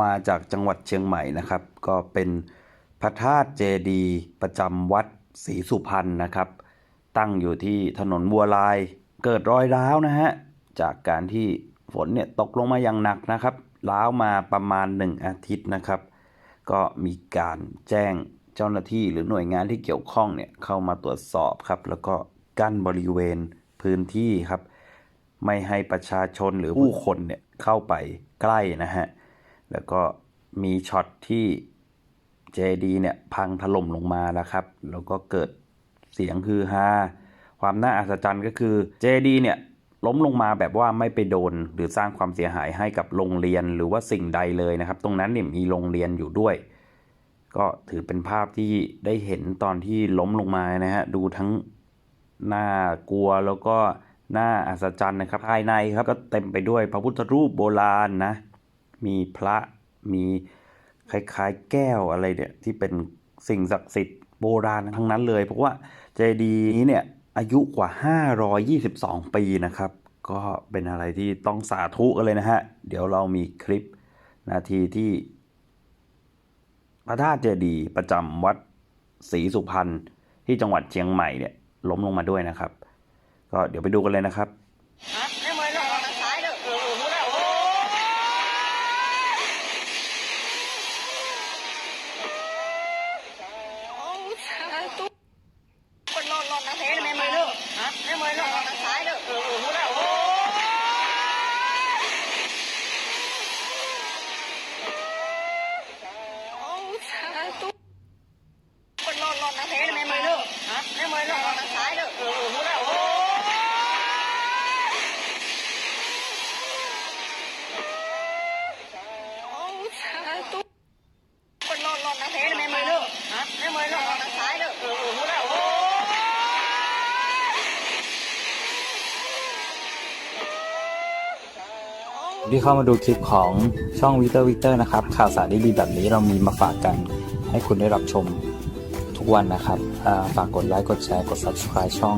มาจากจังหวัดเชียงใหม่นะครับ ก็เป็นพระธาตุเจดีย์ประจำวัดศรีสุพรรณนะครับ ตั้งอยู่ที่ถนนบัวลายเกิดรอยร้าวนะฮะจากการที่ฝนเนี่ยตกลงมาอย่างหนักนะครับร้าวมาประมาณ 1 อาทิตย์นะครับ ก็มีการแจ้งเจ้าหน้าที่หรือหน่วยงานที่เกี่ยวข้องเนี่ยเข้ามาตรวจสอบครับ แล้วก็กั้นบริเวณพื้นที่ครับ ไม่ให้ประชาชนหรือผู้คนเนี่ยเข้าไปใกล้นะฮะ แล้วก็มีช็อตที่เจดีเนี่ยพังถล่มลงมาแล้วครับ แล้วก็เกิดเสียงฮือฮาความน่าอัศจรรย์ก็คือเจดีเนี่ยล้มลงมาแบบว่าไม่ไปโดน หรือสร้างความเสียหายให้กับโรงเรียนหรือว่าสิ่งใดเลยนะครับ ตรงนั้นเนี่ยมีโรงเรียนอยู่ด้วย ก็ถือเป็นภาพที่ได้เห็นตอนที่ล้มลงมานะฮะดูทั้งน่ากลัวแล้วก็น่าอัศจรรย์นะครับภายในครับก็เต็มไปด้วยพระพุทธรูปโบราณนะ มีพระมีคล้ายๆ แก้วอะไรเนี่ยที่เป็นสิ่งศักดิ์สิทธิ์โบราณทั้งนั้นเลย เพราะว่าเจดีย์นี้เนี่ยอายุกว่า 522 ปีนะครับ ก็เป็นอะไรที่ต้องสาธุกันเลยนะฮะ เดี๋ยวเรามีคลิปนาทีที่ พระธาตุเจดีย์ประจำวัดศรีสุพรรณที่จังหวัดเชียงใหม่เนี่ยล้มลงมาด้วยนะครับ ก็เดี๋ยวไปดูกันเลยนะครับ ฮะไม่เหมือนหรอกทางซ้ายเด้อเออเออรู้แล้วโอ้โอ้สาธุคนนอนนอนนะเทนไม่เหมือนเด้อฮะไม่เหมือนหรอกทางซ้ายเด้อเออเออรู้แล้วโอ้โอ้สาธุคนนอนนอนนะเทนไม่เหมือนเด้อฮะไม่เหมือนหรอกทางซ้ายเด้อเออเออรู้แล้วโอ้ โอ้สาธุคนนอนนอนนะเทนไม่เหมือนเด้ อฮะไม่เหมือนหรอกทางซ้ายเด้อเออเออรู้แล้วโอ้ที่เข้ามาดูคลิปของช่องวิเตอร์วิเตอร์นะครับ ข่าวสารดีๆแบบนี้เรามีมาฝากกันให้คุณได้รับชม ทุกวันนะครับ ฝากกดไลค์ กดแชร์ กด subscribe ช่อง